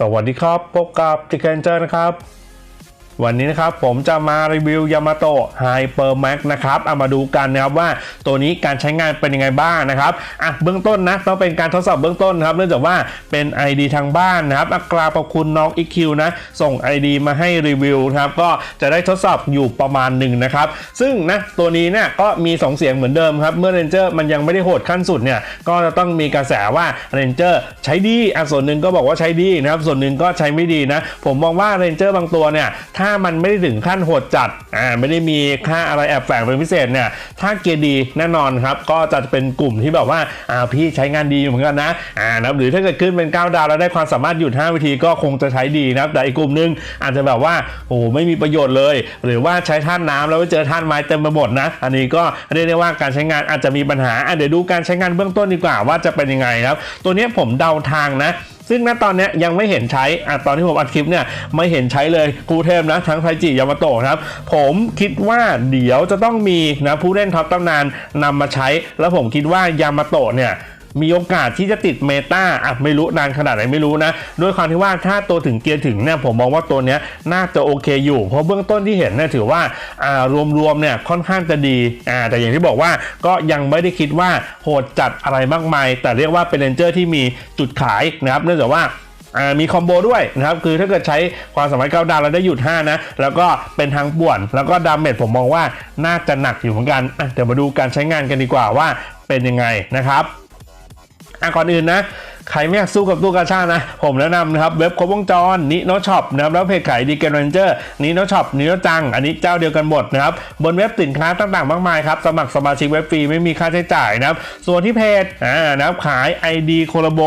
สวัสดีครับ พบกับจิเกนเจอร์นะครับ วันนี้นะครับผมจะมารีวิวยามาโตะไฮเปอร์แม็กนะครับเอามาดูกันนะครับว่าตัวนี้การใช้งานเป็นยังไงบ้างนะครับอะเบื้องต้นนะต้องเป็นการทดสอบเบื้องต้นนะครับเนื่องจากว่าเป็น ID ทางบ้านนะครับอักราขอบคุณน้อง EQ นะส่ง ID มาให้รีวิวนะครับก็จะได้ทดสอบอยู่ประมาณหนึ่งนะครับซึ่งนะตัวนี้เนี่ยก็มี 2 เสียงเหมือนเดิมครับเมื่อเรนเจอร์มันยังไม่ได้โหดขั้นสุดเนี่ยก็จะต้องมีกระแสว่าเรนเจอร์ใช้ดีอะส่วนหนึ่งก็บอกว่าใช้ดีนะครับส่วนหนึ่งก็ใช้ไม่ดีนะผมมองว่าเรนเจอร์บางตัวเนี่ยถ้าามันไม่ได้ถึงขั้นโหดจัดอ่าไม่ได้มีค่าอะไรแอบแฝงเป็นพิเศษเนี่ยถ้าเกียร์ดีแน่นอนครับก็จะเป็นกลุ่มที่แบบว่าอ่าพี่ใช้งานดีอยู่เหมือนกันนะอ่านะหรือถ้าเกิดขึ้นเป็น 9 ดาวแล้วได้ความสามารถหยุด 5 วิธีก็คงจะใช้ดีนะครับแต่อีกกลุ่มหนึงอาจจะแบบว่าโอ้โหไม่มีประโยชน์เลย หรือว่าใช้ท่านน้ำแล้วไปเจอท่านไม้เต็มไปหมดนะ อันนี้ก็เรียกได้ว่าการใช้งานอาจจะมีปัญหาอะเดี๋ยวดูการใช้งานเบื้องต้นดีกว่าว่าจะเป็นยังไงครับ ตัวนี้ผมเดาทางนะ ซึ่งณตอนนี้ยังไม่เห็นใช้อะตอนที่ผมอัดคลิปเนี่ยไม่เห็นใช้เลยครูเทพนะทั้งไทจิยามาโตะครับ ผมคิดว่าเดี๋ยวจะต้องมีนะผู้เล่นท็อปตำนานนำมาใช้ แล้วผมคิดว่ายามาโตะเนี่ย มีโอกาสที่จะติดเมตาอะไม่รู้นานขนาดไหนไม่รู้นะ ด้วยความที่ว่าถ้าตัวถึงเกียร์ถึงเนี่ยผมมองว่าตัวเนี้ยน่าจะโอเคอยู่ เพราะเบื้องต้นที่เห็นเนี่ยถือว่าอ่ารวมๆเนี่ยค่อนข้างจะดีอ่าแต่อย่างที่บอกว่าก็ยังไม่ได้คิดว่าโหดจัดอะไรมากมาย แต่เรียกว่าเป็นเลนเจอร์ที่มีจุดขายนะครับเนื่องจากว่ามีคอมโบด้วยนะครับ คือถ้าเกิดใช้ความสามารถก้าดาวแล้วได้หยุด 5 นะ แล้วก็เป็นทางป่วน แล้วก็ดาเมจผมมองว่าน่าจะหนักอยู่เหมือนกัน เดี๋ยวมาดูการใช้งานกันดีกว่าว่าเป็นยังไงนะครับ อะก่อนอื่นนะ ใครไม่อยากสู้กับตู้กาชานะ ผมแนะนำนะครับ เว็บครบวงจรนิโนช็อปนะครับแล้วเพจขายดีเกนเรนเจอร์นิโนช็อปนิโนจัง อันนี้เจ้าเดียวกันหมดนะครับ บนเว็บสินค้าต่างๆ มากมายครับ สมัครสมาชิกเว็บฟรีไม่มีค่าใช้จ่ายนะครับ ส่วนที่เพจอ่านะครับขาย ID โคลโบ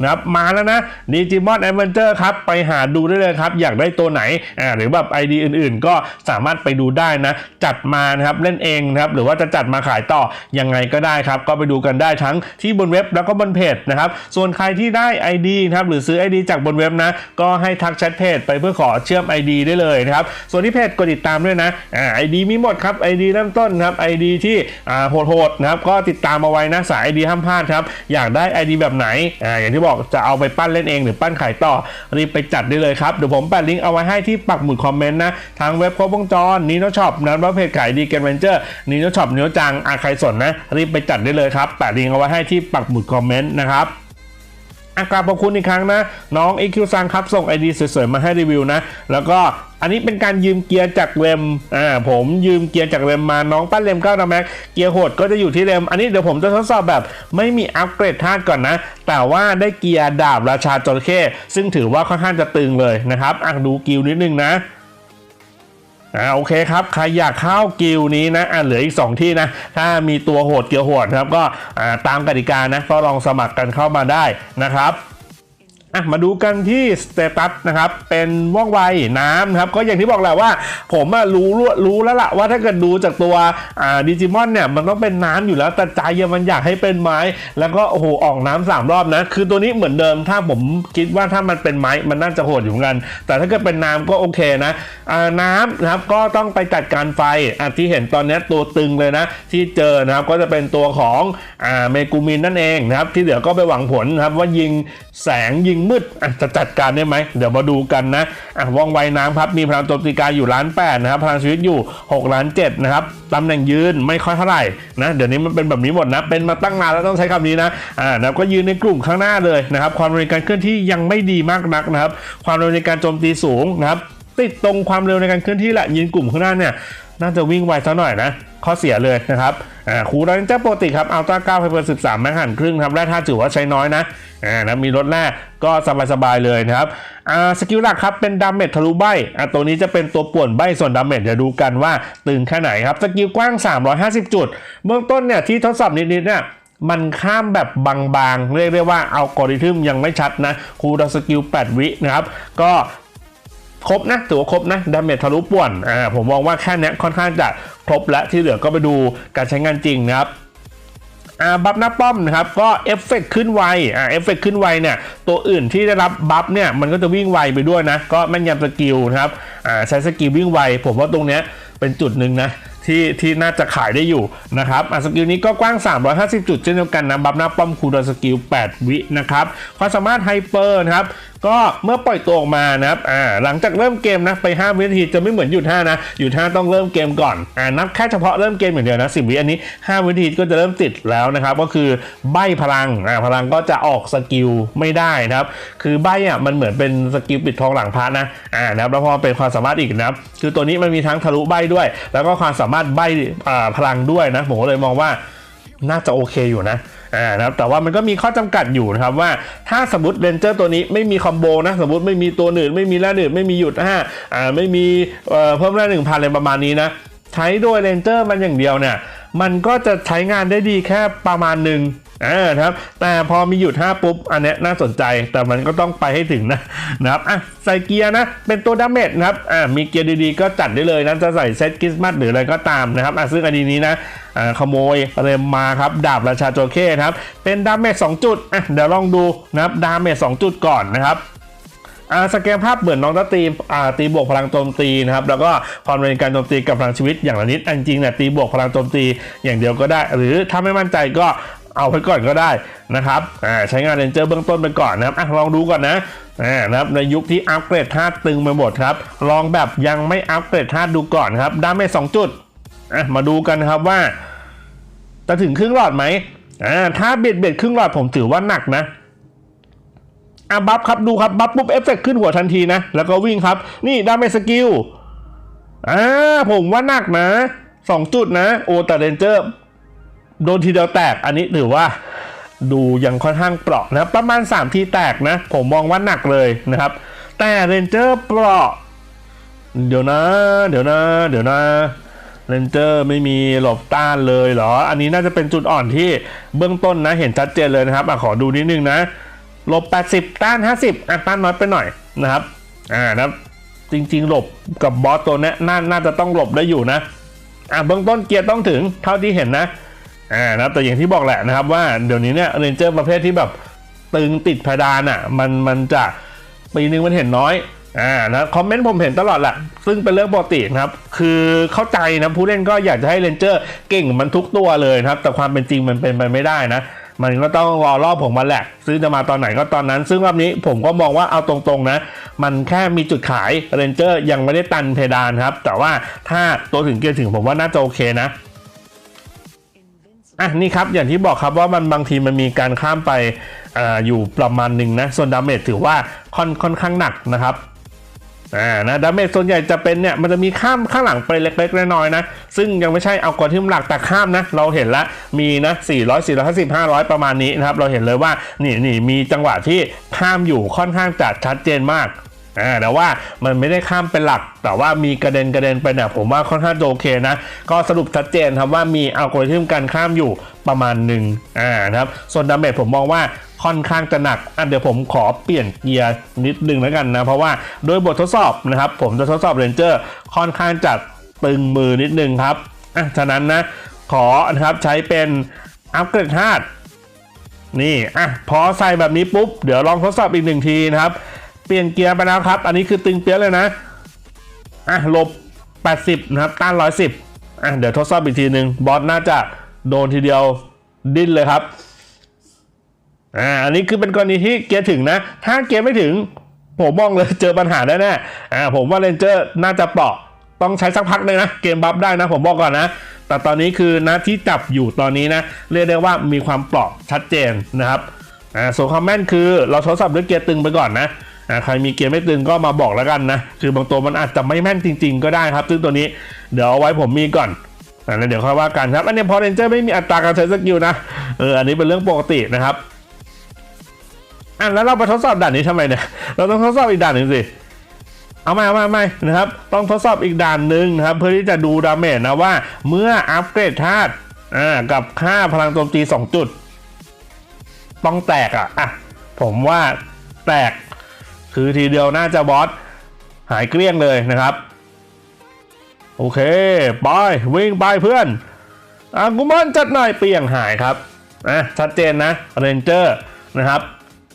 นะครับมาแล้วนะดิจิมอนแอดเวนเจอร์ครับ ไปหาดูได้เลยครับ อยากได้ตัวไหนอ่าหรือแบบ ID อื่นๆ ก็สามารถไปดูได้นะ จัดมานะครับเล่นเองนะครับหรือว่าจะจัดมาขายต่อยังไงก็ได้ครับก็ไปดูกันได้ทั้งที่บนเว็บแล้วก็บนเพจนะครับส่วนใครที่ได้ ID นะครับหรือซื้อ ID จากบนเว็บนะ ก็ให้ทักแชทเพจไปเพื่อขอเชื่อม ID ได้เลยนะครับ ส่วนที่เพจกดติดตามด้วยนะอ่า ID มีหมดครับ ID เริ่มต้นครับ ID ที่อ่าโหดๆนะครับก็ติดตามเอาไว้นะสาย ID ห้ามพลาดครับอยากได้ ID แบบไหนอ่าอย่างที่บอกจะเอาไปปั้นเล่นเองหรือปั้นขายต่อรีบไปจัดได้เลยครับเดี๋ยวผมแปะลิงก์เอาไว้ให้ที่ปักหมุดคอมเมนต์นะทางเว็บครบวงจรนีโนช็อปนะว่าเพจขายดีเกนเวนเจอร์นีโนช็อปนีโนจังอาใครสนนะรีบไปจัดได้เลยครับแปะลิงก์เอาไว้ให้ที่ปักหมุดคอมเมนต์นะครับ อากราบขอบคุณอีกครั้งนะ น้อง EQ ซังครับ ส่ง ID สวยๆ มาให้รีวิวนะ แล้วก็อันนี้เป็นการยืมเกียร์จากเรมอ่าผมยืมเกียร์จากเรมมาน้องปั้นเรม9นะแม็กเกียร์โหดก็จะอยู่ที่เรม อันนี้เดี๋ยวผมจะทดสอบแบบไม่มีอัปเกรดธาตุก่อนนะ แต่ว่าได้เกียร์ดาบราชาจระเข้ซึ่งถือว่าค่อนข้างจะตึงเลยนะครับอะดูกิลนิดนึงนะ อ่าโอเคครับใครอยากเข้ากิลนี้นะอ่าเหลืออีก 2 ที่นะ ถ้ามีตัวโหดเกียวโหดนะครับก็อ่าตามกติกานะก็ลองสมัครกันเข้ามาได้นะครับ อะมาดูกันที่สเตตัสนะครับเป็นว่องไวน้ำนะครับก็อย่างที่บอกแหละว่า ผมรู้รู้รู้แล้วล่ะว่าถ้าเกิดดูจากตัวอ่าดิจิมอนเนี่ยมันต้องเป็นน้ำอยู่แล้วแต่ใจอะมันอยากให้เป็นไม้ แล้วก็โอ้โหออกน้ำสามรอบนะ คือตัวนี้เหมือนเดิมถ้าผมคิดว่าถ้ามันเป็นไม้มันน่าจะโหดอยู่เหมือนกัน แต่ถ้าเกิดเป็นน้ำก็โอเคนะอ่าน้ำนะครับก็ต้องไปจัดการไฟอะที่เห็นตอนนี้ตัวตึงเลยนะ ที่เจอนะครับก็จะเป็นตัวของอ่าเมกูมินนั่นเองนะครับที่เหลือก็ไปหวังผลนะครับว่ายิง แสงยิงมืดะจะจัดการได้ไหม เดี๋ยวมาดูกันนะอะว่องไวน้ำครับ มีพลังโจมตีกายอยู่ล้านแปดนะครับ พลังชีวิตอยู่6ล้านเจ็ดนะครับตำแหน่งยืนไม่ค่อยเท่าไหร่นะ เดี๋ยวนี้มันเป็นแบบนี้หมดนะ เป็นมาตั้งนานแล้วต้องใช้คำนี้นะ อ่านะก็ยืนในกลุ่มข้างหน้าเลยนะครับ ความเร็วในการเคลื่อนที่ยังไม่ดีมากนักนะครับ ความเร็วในการโจมตีสูงนะครับ ติดตรงความเร็วในการเคลื่อนที่แหละยืนกลุ่มข้างหน้าเนี่ยน่าจะวิ่งไวซะหน่อยนะ ข้อเสียเลยนะครับอ่าคูรันเจ้าปกติครับอัลตร้าเก้าไฟเบอร์สิบสามแมกหันครึ่งครับแร่ธาตุถือว่าใช้น้อยนะอ่านะมีรถแร่ก็สบายๆเลยนะครับอ่าสกิลหลักครับเป็นดาเมจทะลุใบอ่าตัวนี้จะเป็นตัวป่วนใบส่วนดาเมจเดี๋ยวดูกันว่าตึงแค่ไหนครับสกิลกว้าง 350 จุด เบื้องต้นเนี่ยที่ทดสอบนิดๆเนี่ยมันข้ามแบบบางๆ เรียกได้ว่าเอัลกริทึมยังไม่ชัดนะคูดาสกิล 8 วินะครับ ก็ ครบนะถือว่าครบนะดาเมจทะลุป่วนอ่าผมมองว่าแค่นี้ค่อนข้างจะครบและที่เหลือก็ไปดูการใช้งานจริงนะครับอ่าบัฟหน้าป้อมนะครับก็เอฟเฟกต์ขึ้นไวอ่าเอฟเฟกต์ขึ้นไวเนี่ยตัวอื่นที่ได้รับบัฟเนี่ยมันก็จะวิ่งไวไปด้วยนะ ก็แม่นยำสกิลนะครับอ่าใช้สกิลวิ่งไว ผมว่าตรงเนี้ยเป็นจุดหนึ่งนะที่ที่น่าจะขายได้อยู่นะครับอ่าสกิลนี้ก็กว้าง 350 จุดเช่นเดียวกันนะบัฟหน้าป้อมคูดาวน์สกิล 8 วินะครับ ความสามารถไฮเปอร์นะครับก็เมื่อปล่อยตัวออกมานะครับอ่าหลังจากเริ่มเกมนะไป 5 วินาทีจะไม่เหมือนหยุด5นะหยุด5ต้องเริ่มเกมก่อนอ่านับแค่เฉพาะเริ่มเกมอย่างเดียวนะ10วิอันนี้ 5 วินาทีก็จะเริ่มติดแล้วนะครับก็คือใบพลังอ่าพลังก็จะออกสกิลไม่ได้นะครับคือใบอะมันเหมือนเป็นสกิลปิดทองหลังพระนะอ่านะครับแล้วพอเป็นความสามารถอีกนะครับคือตัวนี้มันมีทั้งทะลุใบด้วย แล้วก็ความสามารถใบอ่าพลังด้วยนะผมก็เลยมองว่า น่าจะโอเคอยู่นะอ่านะครับแต่ว่ามันก็มีข้อจำกัดอยู่นะครับว่าถ้าสมมติเรนเจอร์ตัวนี้ไม่มีคอมโบนะสมมติไม่มีตัวหนึ่งไม่มีแร่หนึ่งไม่มีหยุดห้าอ่าไม่มีเอ่อเพิ่มแร่หนึ่งพันอะไรประมาณนี้นะใช้โดยเรนเจอร์มันอย่างเดียวเนี่ยมันก็จะใช้งานได้ดีแค่ประมาณหนึ่ง อ่าครับ แต่พอมีหยุด5ปุ๊บ อันนี้น่าสนใจ แต่มันก็ต้องไปให้ถึงนะนะครับ อะ ใส่เกียร์นะ เป็นตัวดาเมจนะครับ อ่ามีเกียร์ดีๆ ก็จัดได้เลยนะ จะใส่เซตคริสต์มาสหรืออะไรก็ตามนะครับ อะซึ่งอันนี้นะอ่าขโมยเรมมาครับ ดาบราชาโจเข้นครับ เป็นดาเมจ2จุด อะ เดี๋ยวลองดูนะครับ ดาเมจ2จุดก่อนนะครับอ่าสแกนภาพเหมือนน้องตตีอ่าตีบวกพลังโจมตีนะครับแล้วก็ความเป็นการโจมตีกับพลังชีวิตอย่างละนิดอันจริงเนี่ยตีบวกพลังโจมตีอย่างเดียวก็ได้ หรือถ้าไม่มั่นใจก็ เอาไปก่อนก็ได้นะครับอ่าใช้งานเรนเจอร์เบื้องต้นไปก่อนนะครับอะลองดูก่อนนะอ่านะครับในยุคที่อัปเกรดธาตุตึงไปหมดครับ ลองแบบยังไม่อัปเกรดธาตุดูก่อนครับดาเมจสองจุดอะมาดูกันครับว่า จะถึงครึ่งหลอดไหมอ่าถ้าเบ็ดเบ็ดครึ่งหลอดผมถือว่าหนักนะอะบัฟครับดูครับบัฟปุ๊บเอฟเฟกต์ขึ้นหัวทันทีนะ แล้วก็วิ่งครับ นี่ดาเมจสกิลอ่าผมว่าหนักนะสองจุดนะ โอแต่เรนเจอร์ โดนทีเดียวแตกอันนี้ถือว่าดูยังค่อนข้างเปราะนะประมาณ 3 ทีแตกนะ ผมมองว่าหนักเลยนะครับ แต่เรนเจอร์เปราะ เดี๋ยวนะ เดี๋ยวนะ เดี๋ยวนะเรนเจอร์ไม่มีหลบต้านเลยเหรอ อันนี้น่าจะเป็นจุดอ่อนที่เบื้องต้นนะเห็นชัดเจนเลยนะครับอขอดูนิดนึงนะหลบ 80 ต้าน 50อะต้านน้อยไปหน่อยนะครับอ่านะจริงๆ หลบกับบอสตัวนี้น่าน่าจะต้องหลบได้อยู่นะอะเบื้องต้นเกียร์ต้องถึงเท่าที่เห็นนะ อ่านะครับแต่อย่างที่บอกแหละนะครับว่าเดี๋ยวนี้เนี่ยเรนเจอร์ประเภทที่แบบตึงติดเพดานอะมันมันจะปีนึงมันเห็นน้อยอ่านะคอมเมนต์ผมเห็นตลอดแหละซึ่งเป็นเรื่องปกตินะครับ คือเข้าใจนะผู้เล่นก็อยากจะให้เรนเจอร์เก่งมันทุกตัวเลยนะครับ แต่ความเป็นจริงมันเป็นไปไม่ได้นะ มันก็ต้องรอรอบผมมาแหละ ซื้อจะมาตอนไหนก็ตอนนั้น ซึ่งรอบนี้ผมก็มองว่าเอาตรงๆนะ มันแค่มีจุดขายเรนเจอร์ยังไม่ได้ตันเพดานครับ แต่ว่าถ้าตัวถึงเกียร์ถึงผมว่าน่าจะโอเคนะ อะนี่ครับอย่างที่บอกครับว่ามันบางทีมันมีการข้ามไปอาอยู่ประมาณหนึ่งนะส่วนดาเมจถือว่าค่อนค่อนข้างหนักนะครับอ่านะดาเมจส่วนใหญ่จะเป็นเนี่ยมันจะมีข้ามข้างหลังไปเล็กๆน้อยๆนะ ซึ่งยังไม่ใช่เอากอริทึมหลักแต่ข้ามนะ เราเห็นละมีนะ 400 450 500 ประมาณนี้นะครับ เราเห็นเลยว่านี่นี่มีจังหวะที่ข้ามอยู่ค่อนข้างจัดชัดเจนมาก อ่าแต่ว่ามันไม่ได้ข้ามเป็นหลัก แต่ว่ามีกระเด็นกระเด็นไปเนี่ยผมว่าค่อนข้างโอเคนะ ก็สรุปชัดเจนครับว่ามีอัลกอริทึมการข้ามอยู่ประมาณหนึ่งอ่านะครับส่วนดาเมจผมมองว่าค่อนข้างจะหนักอะเดี๋ยวผมขอเปลี่ยนเกียร์นิดนึงแล้วกันนะ เพราะว่าโดยบททดสอบนะครับ ผมจะทดสอบเรนเจอร์ค่อนข้างจะตึงมือนิดนึงครับอะฉะนั้นนะขอนะครับใช้เป็นอัปเกรดธาตุนี่อะพอใส่แบบนี้ปุ๊บ เดี๋ยวลองทดสอบอีกหนึ่งทีนะครับ เปลี่ยนเกียร์ไปแล้วครับ อันนี้คือตึงเปี้ยเลยนะ อะลบ 80 นะครับ ต้าน 110 อะ เดี๋ยวทดสอบอีกทีหนึ่งบอสน่าจะโดนทีเดียวดิ้นเลยครับ อ่า อันนี้คือเป็นกรณีที่เกียร์ถึงนะ ถ้าเกียร์ไม่ถึง ผมมองเลยเจอปัญหาแน่ๆ อ่า ผมว่าเรนเจอร์น่าจะเปราะต้องใช้สักพักเลยนะ เกมบัฟได้นะ ผมบอกก่อนนะ แต่ตอนนี้คือนะที่จับอยู่ตอนนี้นะ เรียกได้ว่ามีความเปราะชัดเจนนะครับ อ่า ส่วนความแม่นคือเราทดสอบด้วยเกียร์ตึงไปก่อนนะ ใครมีเกียร์ไม่ตึงก็มาบอกแล้วกันนะ คือบางตัวมันอาจจะไม่แม่นจริง ๆ ก็ได้ครับ ซึ่งตัวนี้เดี๋ยวเอาไว้ผมมีก่อนอ่าแล้วเดี๋ยวค่อยว่ากันครับ อันนี้พอเรนเจอร์ไม่มีอัตราการใช้สกิลนะ เออ อันนี้เป็นเรื่องปกตินะครับ อะแล้วเราไปทดสอบด่านนี้ทำไมเนี่ย เราต้องทดสอบอีกด่านหนึ่งสิ เอาไม่เอาไม่เอาไม่นะครับ ต้องทดสอบอีกด่านหนึ่งนะครับ เพื่อที่จะดูดาเมจนะว่า เมื่ออัปเกรดธาตุ อ่า กับค่าพลังโจมตี2จุด ต้องแตกอะ อะ ผมว่าแตก คือทีเดียวน่าจะบอสหายเกลี้ยงเลยนะครับ โอเคไปวิ่งไปเพื่อนอากุมอนจัดหน่อยเปียงหายครับอะชัดเจนนะเรนเจอร์นะครับ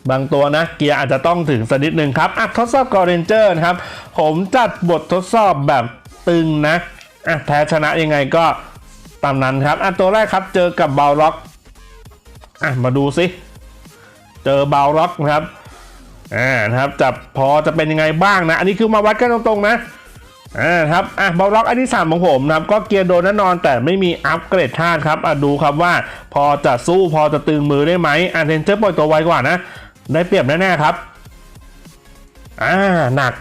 บางตัวนะเกียร์อาจจะต้องถึงสักนิดหนึ่งครับอะทดสอบกอเรนเจอร์นะครับ ผมจัดบททดสอบแบบตึงนะอะแพ้ชนะยังไงก็ตามนั้นครับอะตัวแรกครับเจอกับบาล็อกอะมาดูสิ เจอบาล็อกนะครับ อ่านะครับจะพอจะเป็นยังไงบ้างนะ อันนี้คือมาวัดกันตรงๆนะอ่าครับอะบอลล็อกอันที่สามของผมนะครับ ก็เกียร์โดนแน่นอนแต่ไม่มีอัปเกรดธาตุครับอะดูครับว่าพอจะสู้พอจะตึงมือได้ไหมอะเรนเจอร์ปล่อยตัวไวกว่านะ ได้เปรียบแน่ๆครับอ่าหนัก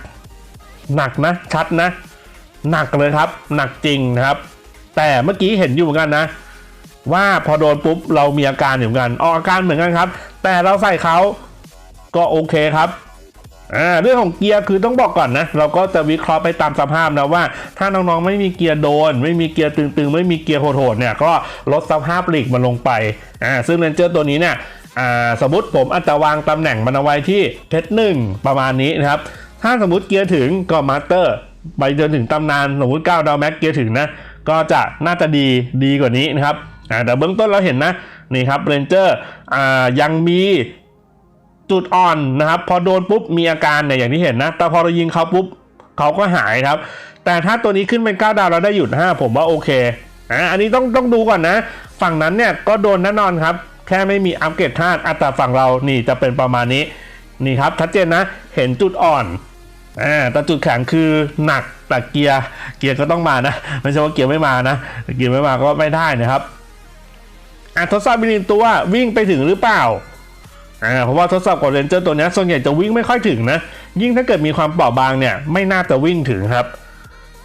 หนักนะ ชัดนะ หนักเลยครับ หนักจริงนะครับ แต่เมื่อกี้เห็นอยู่เหมือนกันนะ ว่าพอโดนปุ๊บเรามีอาการอยู่เหมือนกันออกอาการเหมือนกันครับ แต่เราใส่เขา ก็โอเคครับเรื่องของเกียร์คือต้องบอกก่อนนะ เราก็จะวิเคราะห์ไปตามสภาพนะว่า ถ้าน้องๆไม่มีเกียร์โดน ไม่มีเกียร์ตึงๆ ไม่มีเกียร์โหดๆเนี่ยก็ลดสภาพหลีกมันลงไปอ่าซึ่งเรนเจอร์ตัวนี้เนี่ยอ่าสมมติผมอาจจะวางตำแหน่งมันเอาไว้ที่เพชรหนึ่งประมาณนี้นะครับ ถ้าสมมติเกียร์ถึงก็มาสเตอร์ไปจนถึงตำนานสมมติ9ดาวแม็กเกียร์ถึงนะก็จะน่าจะดีดีกว่านี้นะครับอ่าแต่เบื้องต้นเราเห็นนะนี่ครับเรนเจอร์อ่ายังมี จุดอ่อนนะครับพอโดนปุ๊บมีอาการเนี่ยอย่างที่เห็นนะ แต่พอเรายิงเขาปุ๊บเขาก็หายครับ แต่ถ้าตัวนี้ขึ้นเป็น 9 ดาวเราได้หยุด 5 ผมว่าโอเคอ่าอันนี้ต้องต้องดูก่อนนะ ฝั่งนั้นเนี่ยก็โดนแน่นอนครับ แค่ไม่มีอัปเกรดธาตุอะแต่ฝั่งเรานี่จะเป็นประมาณนี้นี่ครับชัดเจนนะเห็นจุดอ่อนอ่าแต่จุดแข็งคือหนักแต่เกียร์เกียร์ก็ต้องมานะไม่ใช่ว่าเกียร์ไม่มานะเกียร์ไม่มาก็ไม่ได้นะครับอะทดสอบบินตัววิ่งไปถึงหรือเปล่า อ่าเพราะว่าทดสอบกับเรนเจอร์ตัวนี้ส่วนใหญ่จะวิ่งไม่ค่อยถึงนะ ยิ่งถ้าเกิดมีความเปราะบางเนี่ย ไม่น่าจะวิ่งถึงครับ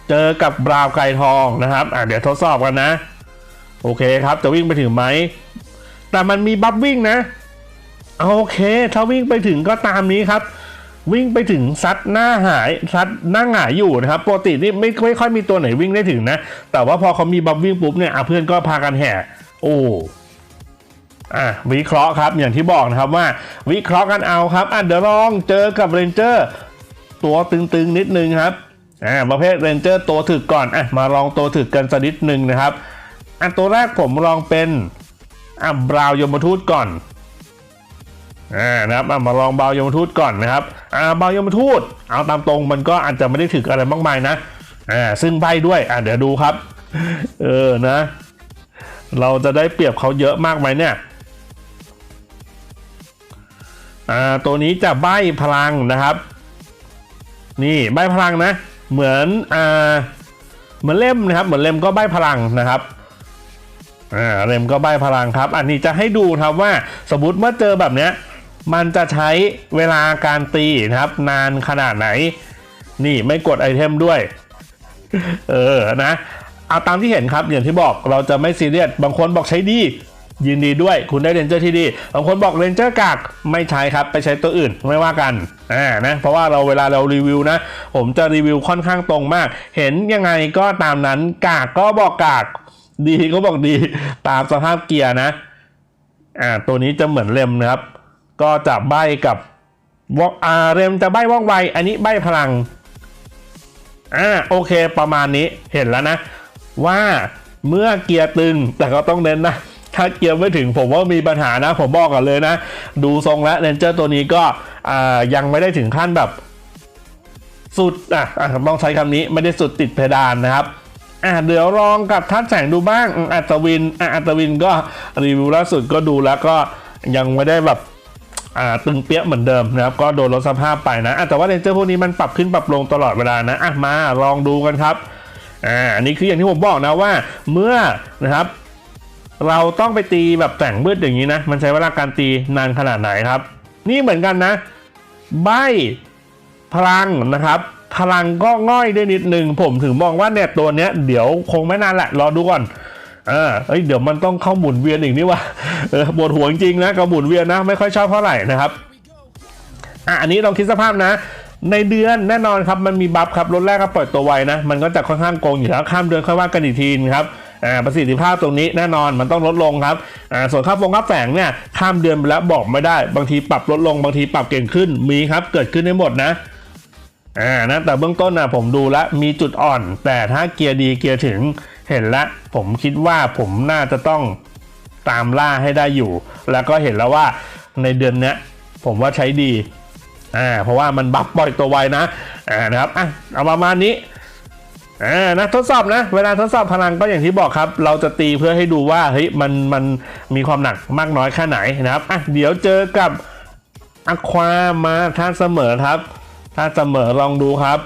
เจอกับบราวไกรทองนะครับอ่าเดี๋ยวทดสอบกันนะ โอเคครับจะวิ่งไปถึงไหม แต่มันมีบัฟวิ่งนะ โอเค ถ้าวิ่งไปถึงก็ตามนี้ครับ วิ่งไปถึงซัดหน้าหายซัดหน้าหงายอยู่นะครับปกตินี่ไม่ไม่ค่อยมีตัวไหนวิ่งได้ถึงนะ แต่ว่าพอเขามีบัฟวิ่งปุ๊บเนี่ยเพื่อนก็พากันแห่ โอ้ อะวิเคราะห์ครับอย่างที่บอกนะครับว่าวิเคราะห์กันเอาครับอะเดี๋ยวลองเจอกับเรนเจอร์ตัวตึงๆนิดนึงครับอ่าประเภทเรนเจอร์ตัวถึกก่อนอะมาลองตัวถึกกันสักนิดนึงนะครับอะตัวแรกผมลองเป็นอะบราวยมทูตก่อนอ่านะครับอะมาลองเบายมทูตก่อนนะครับอ่าเบายมทูตเอาตามตรงมันก็อาจจะไม่ได้ถึกอะไรมากมายนะอ่าซึ่งใบด้วยอ่าเดี๋ยวดูครับ เออนะ เราจะได้เปรียบเขาเยอะมากไหมเนี่ย อ่าตัวนี้จะใบพลังนะครับ นี่ใบพลังนะ เหมือนอ่าเหมือนเล่มนะครับ เหมือนเล่มก็ใบพลังนะครับอ่าเรมก็ใบพลังครับ อันนี้จะให้ดูครับว่าสมมติเมื่อเจอแบบเนี้ยมันจะใช้เวลาการตีนะครับ นานขนาดไหน นี่ไม่กดไอเทมด้วย เออนะเอาตามที่เห็นครับอย่างที่บอกเราจะไม่ซีเรียสบางคนบอกใช้ดี ยินดีด้วยคุณได้เรนเจอร์ที่ดีบางคนบอกเรนเจอร์กากไม่ใช้ครับ ไปใช้ตัวอื่นไม่ว่ากันอ่านะเพราะว่าเราเวลาเรารีวิวนะ ผมจะรีวิวค่อนข้างตรงมาก เห็นยังไงก็ตามนั้นกากก็บอกกาก ดีก็บอกดี ตามสภาพเกียร์นะอ่าตัวนี้จะเหมือนเรมนะครับ ก็จะใบกับวอกอ่าเรมจะใบว่องไว อันนี้ใบพลังอ่าโอเคประมาณนี้เห็นแล้วนะ ว่าเมื่อเกียร์ตึงแต่ก็ต้องเน้นนะ ถ้าเกียร์ไม่ถึงผมว่ามีปัญหานะ ผมบอกก่อนเลยนะ ดูทรงแล้วเรนเจอร์ตัวนี้ก็ยังไม่ได้ถึงขั้นแบบสุดอะอะต้องใช้คำนี้ไม่ได้สุดติดเพดานนะครับอะเดี๋ยวลองกับทัดแสงดูบ้างอัตวินอะอัตวินก็รีวิวล่าสุดก็ดูแล้วก็ยังไม่ได้แบบอ่าตึงเปี้ยเหมือนเดิมนะครับ ก็โดนลดสภาพไปนะอะแต่ว่าเรนเจอร์พวกนี้มันปรับขึ้นปรับลงตลอดเวลานะอะมาลองดูกันครับอ่าอันนี้คืออย่างที่ผมบอกนะว่าเมื่อนะครับ เราต้องไปตีแบบแต่งมืดอย่างนี้นะ มันใช้เวลาการตีนานขนาดไหนครับ นี่เหมือนกันนะ ใบพลังนะครับ พลังก็ง่อยได้นิดนึง ผมถึงมองว่าเนี่ยตัวเนี้ยเดี๋ยวคงไม่นานแหละรอดูก่อนเออเอ้ยเดี๋ยวมันต้องเข้าหมุนเวียนอีกนี่ว่าเออปวดหัวจริงนะกับหมุนเวียนนะไม่ค่อยชอบเท่าไหร่นะครับอะอันนี้ลองคิดสภาพนะ ในเดือนแน่นอนครับมันมีบัฟครับรถแรกก็ปล่อยตัวไวนะ มันก็จะค่อนข้างโกงอยู่แล้วข้ามเดือนค่อยว่ากันอีกทีนครับ ประสิทธิภาพตรงนี้แน่นอนมันต้องลดลงครับอ่าส่วนค่าฟงค่าแฝงเนี่ยข้ามเดือนไปแล้วบอกไม่ได้ บางทีปรับลดลงบางทีปรับเก่งขึ้นมีครับเกิดขึ้นได้หมดนะอ่านะแต่เบื้องต้นนะผมดูแล้วมีจุดอ่อน แต่ถ้าเกียร์ดีเกียร์ถึงเห็นแล้วผมคิดว่าผมน่าจะต้องตามล่าให้ได้อยู่ แล้วก็เห็นแล้วว่าในเดือนเนี้ยผมว่าใช้ดีอ่าเพราะว่ามันบัฟปล่อยตัวไวนะอ่านะครับอะเอาประมาณนี้ อ่านะทดสอบนะ เวลาทดสอบพลังก็อย่างที่บอกครับ เราจะตีเพื่อให้ดูว่าเฮ้ยมันมันมีความหนักมากน้อยแค่ไหนนะครับอะเดี๋ยวเจอกับอความาท่าเสมอครับท่าเสมอลองดูครับ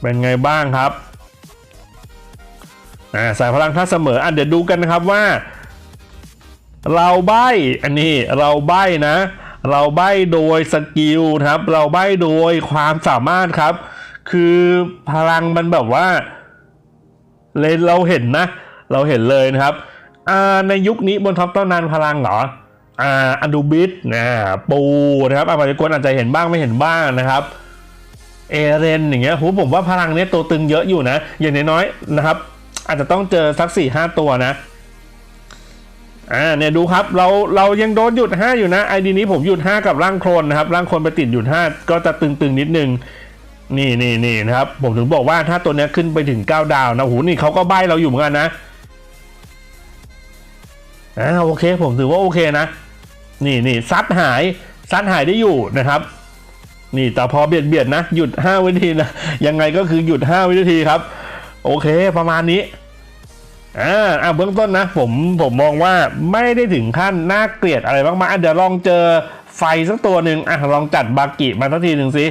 เป็นไงบ้างครับอ่าสายพลังท่าเสมออะเดี๋ยวดูกันนะครับว่า เราใบอันนี้เราใบนะ เราใบโดยสกิลครับ เราใบโดยความสามารถครับ คือพลังมันแบบว่าเลยเราเห็นนะ เราเห็นเลยนะครับอ่าในยุคนี้บนท็อปต้นนานพลังเหรออ่าอันดูบิทนะปูนะครับอาจจะคนอาจจะเห็นบ้างไม่เห็นบ้างนะครับเอเรนอย่างเงี้ยโหผมว่าพลังเนี้ยตัวตึงเยอะอยู่นะ อย่างน้อยๆนะครับ อาจจะต้องเจอสักสี่ห้าตัวนะอ่าเนี่ยดูครับเราเรายังโดนหยุด5อยู่นะไอดีนี้ผมหยุด5กับร่างโคลนนะครับร่างโคลนไปติดหยุด5ก็จะตึงๆนิดนึง นี่นี่นี่นะครับ ผมถึงบอกว่าถ้าตัวนี้ขึ้นไปถึง 9 ดาวนะหูนี่เขาก็ใบเราอยู่เหมือนกันนะอ่าโอเค ผมถือว่าโอเคนะ นี่นี่ซัดหายซัดหายได้อยู่นะครับ นี่แต่พอเบียดเบียดนะ หยุด 5 วินาทีนะ ยังไงก็คือหยุด 5 วินาทีครับ โอเคประมาณนี้อ่าอ่าเบื้องต้นนะ ผมผมมองว่าไม่ได้ถึงขั้นน่าเกลียดอะไรมากๆเดี๋ยวลองเจอไฟสักตัวหนึ่งอะลองจัดบากิมาสักทีหนึ่งสิ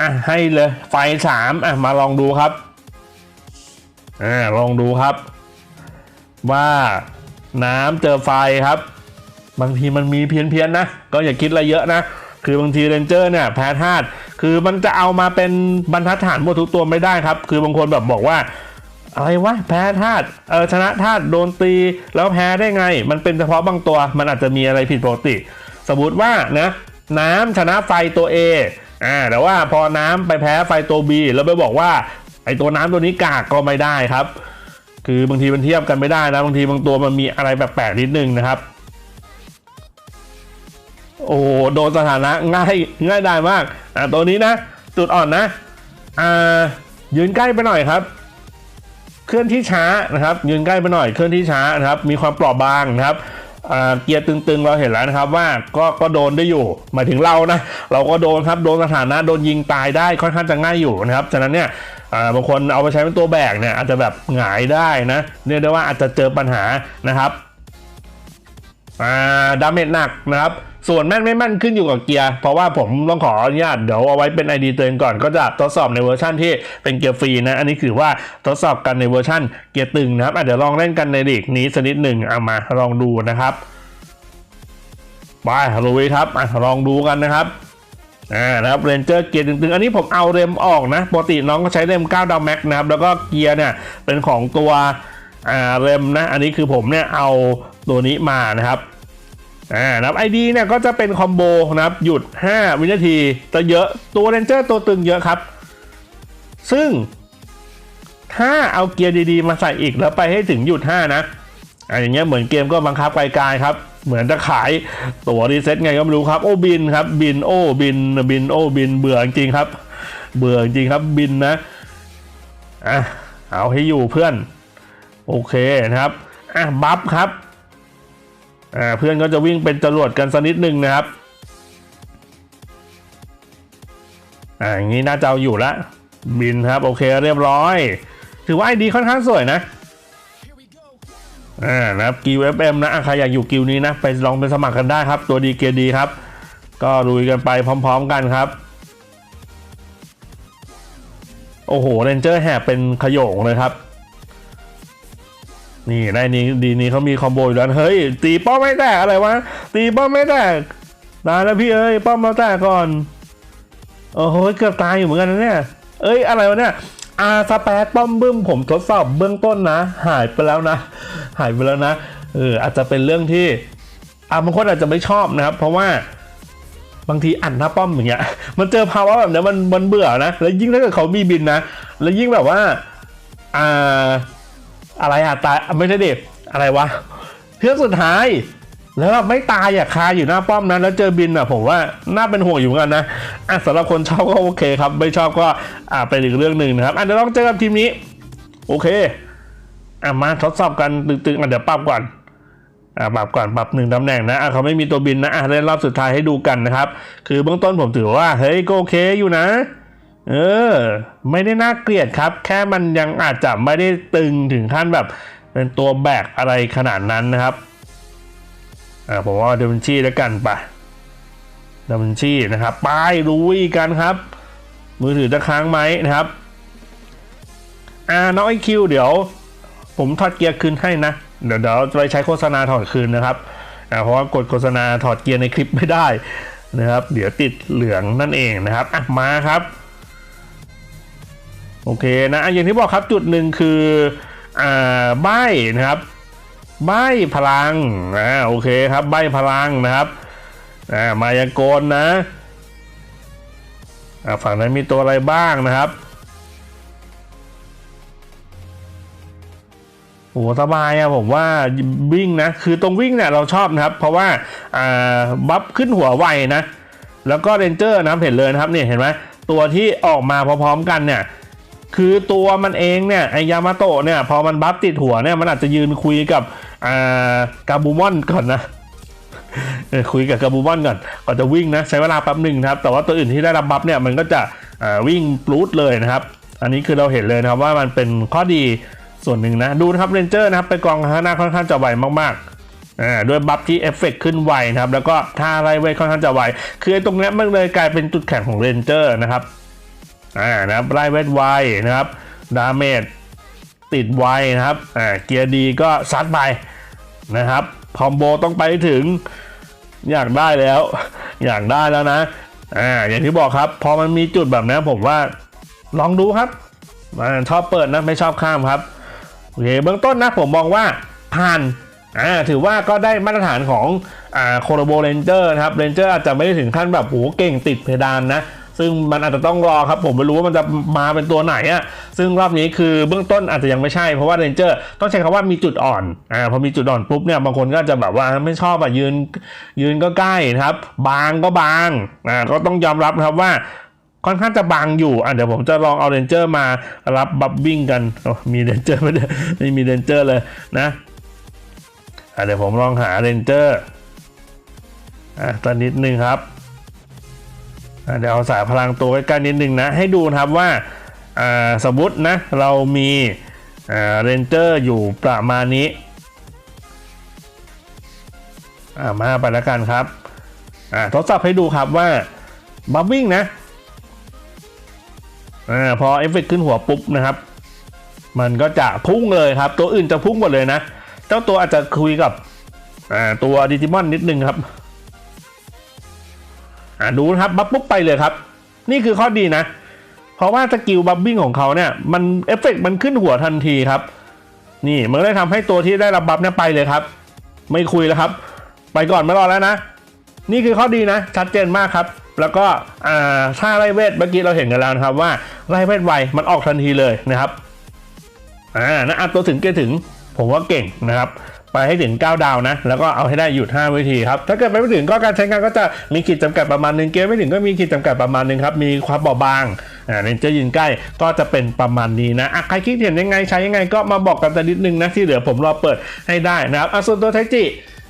อะให้เลยไฟสามอะมาลองดูครับอ่าลองดูครับ ว่าน้ำเจอไฟครับ บางทีมันมีเพี้ยนเพียนๆนะ ก็อย่าคิดอะไรเยอะนะ คือบางทีเรนเจอร์เนี่ยแพ้ธาตุคือมันจะเอามาเป็นบรรทัดฐานหมดทุกตัวไม่ได้ครับ คือบางคนแบบบอกว่าอะไรวะแพ้ธาตุเออชนะธาตุโดนตีแล้วแพ้ได้ไง มันเป็นเฉพาะบางตัว มันอาจจะมีอะไรผิดปกติ สมมติว่านะ น้ำชนะไฟตัว A อ่าแต่ว่าพอน้ำไปแพ้ไฟตัว B แล้วไปบอกว่าไอตัวน้ำตัวนี้กากก็ไม่ได้ครับ คือบางทีมันเทียบกันไม่ได้นะบางทีบางตัวมันมีอะไรแปลกๆนิดนึงนะครับ โอ้โหโดนสถานะง่ายง่ายได้มากอ่าตัวนี้นะ จุดอ่อนนะอ่ายืนใกล้ไปหน่อยครับ เคลื่อนที่ช้านะครับ ยืนใกล้ไปหน่อยเคลื่อนที่ช้านะครับ มีความเปราะบางนะครับ เกียร์ตึงๆเราเห็นแล้วนะครับว่าก็ก็โดนได้อยู่หมายถึงเรานะเราก็โดนครับโดนสถานะโดนยิงตายได้ค่อนข้างจะง่ายอยู่นะครับฉะนั้นเนี่ยบางคนเอาไปใช้เป็นตัวแบกเนี่ยอาจจะแบบหงายได้นะเรียกได้ว่าอาจจะเจอปัญหานะครับดาเมจหนักนะครับ ส่วนแม่นไม่แม่นขึ้นอยู่กับเกียร์ เพราะว่าผมต้องขออนุญาตเดี๋ยวเอาไว้เป็น ID ตัวเองก่อนก็จะทดสอบในเวอร์ชันที่เป็นเกียร์ฟรีนะ อันนี้คือว่าทดสอบกันในเวอร์ชันเกียร์ตึงนะครับเดี๋ยวลองเล่นกันในลีกนี้สักนิดหนึ่งเอามาลองดูนะครับไปลุยครับอลองดูกันนะครับอ่านะครับเรนเจอร์เกียร์ตึงๆ อันนี้ผมเอาเรมออกนะปกติน้องก็ใช้เรม9ดาวแม็กนะครับแล้วก็เกียร์เนี่ยเป็นของตัวอ่าเรมนะอันนี้คือผมเนี่ยเอาตัวนี้มานะครับ อ่านะครับไอดีเนี่ยก็จะเป็นคอมโบนะครับหยุด 5 วินาทีจะเยอะตัวเรนเจอร์ตัวตึงเยอะครับ ซึ่งถ้าเอาเกียร์ดีๆ มาใส่อีกแล้วไปให้ถึงหยุด 5 นะอ่าอย่างเงี้ยเหมือนเกมก็บังคับไกลๆครับ เหมือนจะขายตัวรีเซ็ตไงก็ไม่รู้ครับ โอ้บินครับบินโอ้บินบินโอ้บินเบื่อจริงครับ เบื่อจริงครับบินนะอะเอาให้อยู่เพื่อน โอเคนะครับอะบัฟครับ อ่าเพื่อนก็จะวิ่งเป็นจรวดกันสักนิดนึงนะครับอ่าอย่างนี้น่าจะเอาอยู่ละบินครับโอเคเรียบร้อย ถือว่าไอดีค่อนข้างสวยนะอ่านะครับกิวเอฟเอ็มนะใครอยากอยู่กิวนี้นะไปลองไปสมัครกันได้ครับ ตัวดีเกียดีครับ ก็ลุยกันไปพร้อม ๆกันครับโอ้โหเรนเจอร์แหบเป็นขโยงเลยครับ นี่ได้นี้ดีนี้เขามีคอมโบอยู่แล้วเฮ้ยตีป้อมไม่แตกอะไรวะตีป้อมไม่แตกตายแล้วพี่เอ้ยป้อมมาแตกก่อนโอ้โหเกือบตายอยู่เหมือนกันนะเนี่ยเอ้ยอะไรวะเนี่ยอาสแปดป้อมบึ้มผมทดสอบเบื้องต้นนะ หายไปแล้วนะ หายไปแล้วนะเอออาจจะเป็นเรื่องที่อ่าบางคนอาจจะไม่ชอบนะครับ เพราะว่าบางทีอัดหน้าป้อมอย่างเงี้ย มันเจอภาวะแบบเนี้ยมันมันเบื่อนะ แล้วยิ่งถ้าเกิดเขามีบินนะ แล้วยิ่งแบบว่า อ่า อะไรอะตายไม่ใช่เด็กอะไรวะเพื่อกสุดท้าย แล้วแบบไม่ตายอะคาอยู่หน้าป้อมนั้นแล้วเจอบินอะผมว่าน่าเป็นห่วงอยู่เหมือนกันนะอะสำหรับคนชอบก็โอเคครับ ไม่ชอบก็อ่าเป็นอีกเรื่องหนึ่งนะครับอะเดี๋ยวลองเจอกับทีมนี้ โอเคอะมาทดสอบกันตึงๆอะเดี๋ยวปรับก่อนอะปรับก่อนปรับหนึ่งตำแหน่งนะอะเขาไม่มีตัวบินนะอะเล่นรอบสุดท้ายให้ดูกันนะครับ คือเบื้องต้นผมถือว่าเฮ้ยก็โอเคอยู่นะ เออ ไม่ได้น่าเกลียดครับ แค่มันยังอาจจะไม่ได้ตึงถึงขั้นแบบเป็นตัวแบกอะไรขนาดนั้นนะครับอ่าผมว่าเดวินชีแล้วกันไปดาวินชีนะครับไปลุยกันครับ มือถือจะค้างไหมนะครับอ่าน้องไอคิวเดี๋ยว ผมถอดเกียร์คืนให้นะ เดี๋ยวเดี๋ยวจะไปใช้โฆษณาถอดคืนนะครับอ่าเพราะว่ากดโฆษณาถอดเกียร์ในคลิปไม่ได้นะครับ เดี๋ยวติดเหลืองนั่นเองนะครับอะมาครับ โอเคนะอย่างที่บอกครับจุดหนึ่งคืออ่าใบนะครับใบพลังอ่าโอเคครับใบพลังนะครับอ่ามายากลนะอ่าฝั่งนั้นมีตัวอะไรบ้างนะครับโอ้สบายอะผมว่าวิ่งนะคือตรงวิ่งเนี่ยเราชอบนะครับ เพราะว่าอ่าบัฟขึ้นหัวไวนะ แล้วก็เรนเจอร์นะครับเห็นเลยนะครับเนี่ยเห็นไหมตัวที่ออกมาพร้อมๆกันเนี่ย คือตัวมันเองเนี่ยไอยามาโตะเนี่ยพอมันบัฟติดหัวเนี่ยมันอาจจะยืนคุยกับอ่ากาบูมอนก่อนนะคุยกับกาบูมอนก่อนก่อนจะวิ่งนะใช้เวลาแป๊บหนึ่งครับ แต่ว่าตัวอื่นที่ได้รับบัฟเนี่ยมันก็จะอ่าวิ่งปลูดเลยนะครับ อันนี้คือเราเห็นเลยนะครับว่ามันเป็นข้อดีส่วนหนึ่งนะดูนะครับเรนเจอร์นะครับไปกองข้างหน้าค่อนข้างจะไวมากๆด้วยบัฟที่เอฟเฟกต์ขึ้นไวนะครับ แล้วก็ท่าไล่เวทค่อนข้างจะไวคือไอตรงนี้มันเลยกลายเป็นจุดแข็งของเรนเจอร์นะครับ อ่านะครับไล่เวทไวนะครับดาเมจติดไวนะครับอ่าเกียร์ดีก็ซัดไปนะครับคอมโบต้องไปถึงอยากได้แล้ว อยากได้แล้วนะอ่าอย่างที่บอกครับพอมันมีจุดแบบนี้ผมว่าลองดูครับอชอบเปิดนะไม่ชอบข้ามครับโอเคเบื้องต้นนะผมมองว่าผ่านอ่าถือว่าก็ได้มาตรฐานของอ่าโคโรโบเรนเจอร์นะครับเรนเจอร์อาจจะไม่ได้ถึงขั้นแบบโหเก่งติดเพดานนะ ซึ่งมันอาจจะต้องรอครับ ผมไม่รู้ว่ามันจะมาเป็นตัวไหนอะซึ่งรอบนี้คือเบื้องต้นอาจจะยังไม่ใช่เพราะว่าเรนเจอร์ต้องใช้คำว่ามีจุดอ่อนอ่าพอมีจุดอ่อนปุ๊บเนี่ยบางคนก็จะแบบว่าไม่ชอบอะยืนยืนก็ใกล้นะครับ บางก็บางอ่าก็ต้องยอมรับนะครับว่าค่อนข้างจะบางอยู่ อะเดี๋ยวผมจะลองเอาเรนเจอร์มารับบับบิ้งกันมีเรนเจอร์ไม่ได้ไม่มีเรนเจอร์เลยนะ อะเดี๋ยวผมลองหาเรนเจอร์อะตอนนิดนึงครับ เดี๋ยวเอาสายพลังตัวใกล้ๆนิดนึงนะ ให้ดูนะครับว่าสมมตินะ เรามีเรนเจอร์อยู่ประมาณนี้มาไปแล้วกันครับทดสอบให้ดูครับว่าบัฟวิ่งนะอพอเอฟเฟกต์ขึ้นหัวปุ๊บนะครับ มันก็จะพุ่งเลยครับ ตัวอื่นจะพุ่งหมดเลยนะ เจ้าตัวอาจจะคุยกับตัวดิจิมอนนิดนึงครับ อ่าดูนะครับบัฟปุ๊บไปเลยครับ นี่คือข้อดีนะ เพราะว่าสกิลบัฟบิ้งของเขาเนี่ยมันเอฟเฟกต์มันขึ้นหัวทันทีครับ นี่มันก็เลยทำให้ตัวที่ได้รับบัฟเนี่ยไปเลยครับ ไม่คุยแล้วครับ ไปก่อนไม่รอแล้วนะ นี่คือข้อดีนะ ชัดเจนมากครับ แล้วก็อ่าถ้าไล่เวทเมื่อกี้เราเห็นกันแล้วนะครับว่าไล่เวทไวมันออกทันทีเลยนะครับอ่านะอัดตัวถึงเกถึงผมว่าเก่งนะครับ ไปให้ถึง 9 ดาวนะ แล้วก็เอาให้ได้หยุด 5 วิธีครับ ถ้าเกิดไปไม่ถึงก็การใช้งานก็จะมีขีดจำกัดประมาณหนึงเกมไม่ถึงก็มีขีดจำกัดประมาณหนึงครับ มีความเบาบางอ่าเรนเจอร์ยืนใกล้ก็จะเป็นประมาณนี้นะอะใครคิดเห็นยังไงใช้ยังไงก็มาบอกกันแต่นิดนึงนะที่เหลือผมรอเปิดให้ได้นะครับอะส่วนตัวไทจิ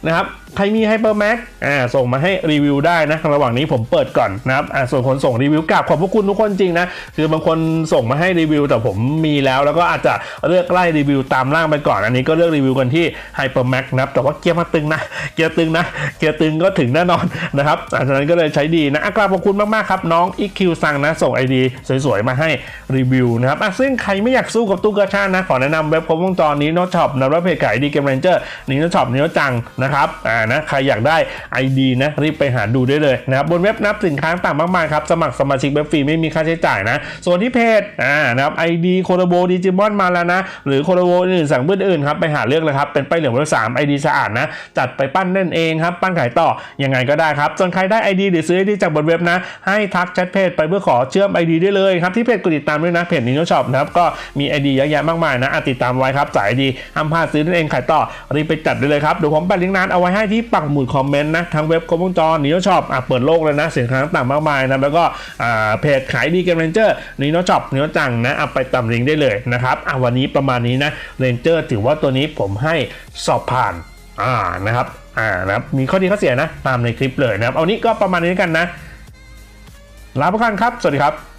นะครับใครมีไฮเปอร์แม็กอ่าส่งมาให้รีวิวได้นะระหว่างนี้ผมเปิดก่อนนะครับอ่าส่วนคนส่งรีวิวกราบขอบพระคุณทุกคนจริงนะคือบางคนส่งมาให้รีวิว แต่ผมมีแล้วแล้วก็อาจจะเลือกไล่รีวิวตามล่างไปก่อน อันนี้ก็เลือกรีวิวกันที่ไฮเปอร์แม็กนะครับแต่ว่าเกียร์มาตึงนะเกียร์ตึงนะเกียร์ตึงก็ถึงแน่นอนนะครับอ่าฉะนั้นก็เลยใช้ดีนะกราบขอบคุณมากๆครับน้องอีคิวสั่งนะส่งไอดีสวยๆมาให้รีวิวนะครับอะซึ่งใครไม่อยากสู้กับตู้กระชากนะขอแนะนำเว็บครบวงจรนี้โนช็อปนะรับเพจขายดีเกมเรนเจอร์นี้โนช็อปนี้จังนะครับอ่านะใครอยากได้ ID นะรีบไปหาดูได้เลยนะครับบนเว็บนับสินค้าต่างมากมายครับสมัครสมาชิกเว็บฟรีไม่มีค่าใช้จ่ายนะ ส่วนที่เพจอ่านะครับ ID โคโรโบดิจิมอนมาแล้วนะ หรือโคโรโบอื่นสั่งเบื้ออื่นครับไปหาเลือกเลยครับเป็นป้ายเหลืองเบอร์สาม ID สะอาดนะ จัดไปปั้นเล่นเองครับปั้นขายต่อยังไงก็ได้ครับส่วนใครได้ ID หรือซื้อ ID จากบนเว็บนะ ให้ทักแชทเพจไปเพื่อขอเชื่อม ID ได้เลยครับที่เพจกดติดตามด้วยนะเพจนิโนช็อปนะครับก็มี ID เยอะแยะมากมายนะติดตามไว้ครับสาย ID ห้ามพลาดซื้อนั่นเองขายต่อรีบไปจัดได้เลยครับเดี๋ยวผมแปะลิงก์นั้นเอาไว้ให้ที่ปักหมุดคอมเมนต์นะทั้งเว็บครบวงจรนิโนช็อปอะเปิดโลกเลยนะสินค้าต่างๆมากมายนะแล้วก็อ่าเพจขายดีเกมเรนเจอร์นิโนช็อปนิโนจังนะเอาไปตามลิงก์ได้เลยนะครับอะวันนี้ประมาณนี้นะเรนเจอร์ถือว่าตัวนี้ผมให้สอบผ่านอ่านะครับอ่านะครับมีข้อดีข้อเสียนะตามในคลิปเลยนะครับเอานี้ก็ประมาณนี้กันนะลาไปก่อนครับ สวัสดีครับ